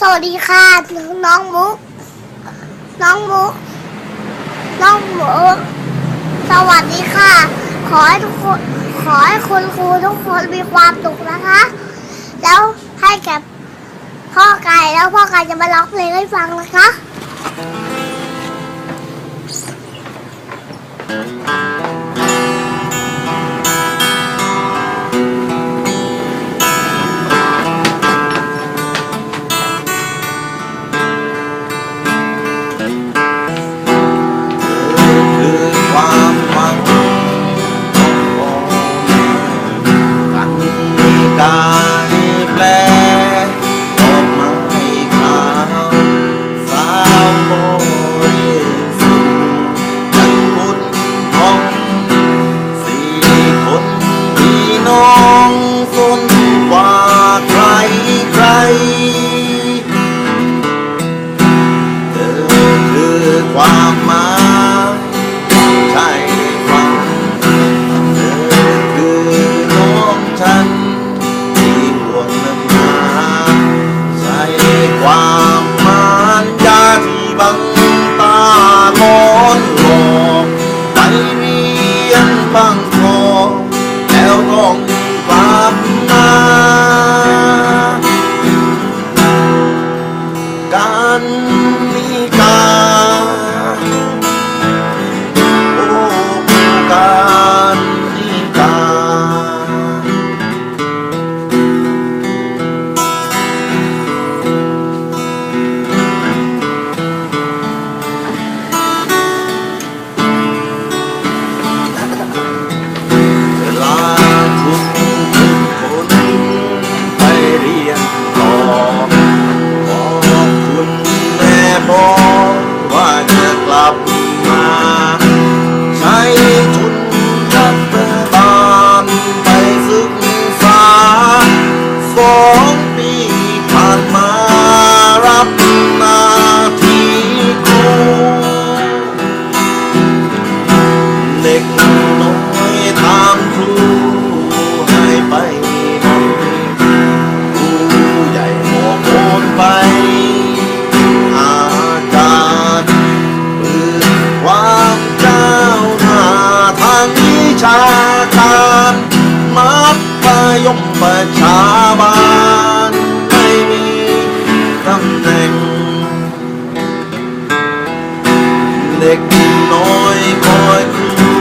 สวัสดีค่ะ น้องมุก น้องมุก น้องมุก สวัสดีค่ะ ขอให้ทุกคน ขอให้คุณครูทุกคนมีความสุขนะคะ แล้วให้แก่พ่อไก่แล้วพ่อไก่จะมาร้องเพลงให้ฟังนะคะ ความมานยาที่บังตาลอนหลอกไปเรียนบังคอแล้วต้องกลับาายมประชาบาลไม่มีตำแหน่ง เด็กน้อยคอยครู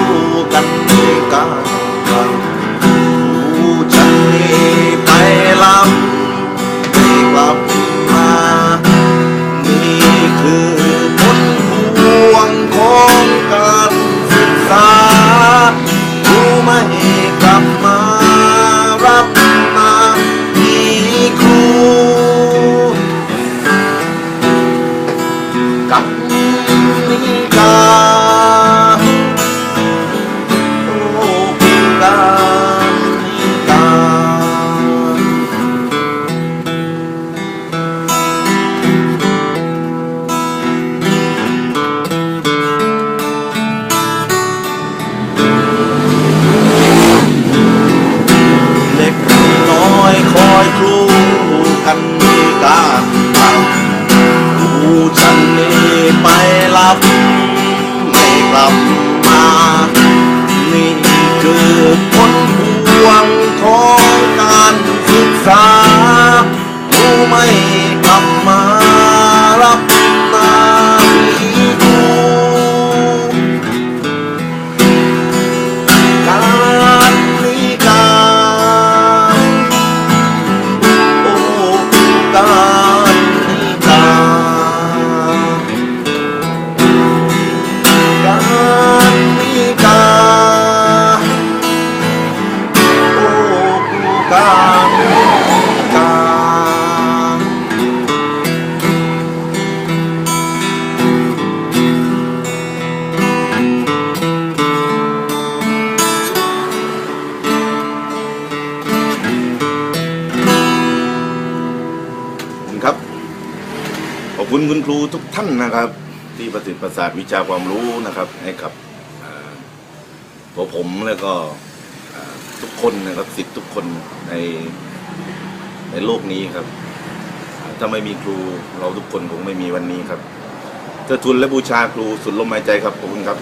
กันในการ คุณคุณครูทุกท่านนะครับ ที่ประสิทธิ์ประสาทวิชาความรู้นะครับ ให้กับตัวผมแล้วก็ทุกคนนะครับสิทธิ์ทุกคนในในโลกนี้ครับ ถ้าไม่มีครูเราทุกคนคงไม่มีวันนี้ครับเทิดทุนและบูชาครูสุดลมหายใจครับขอบคุณครับ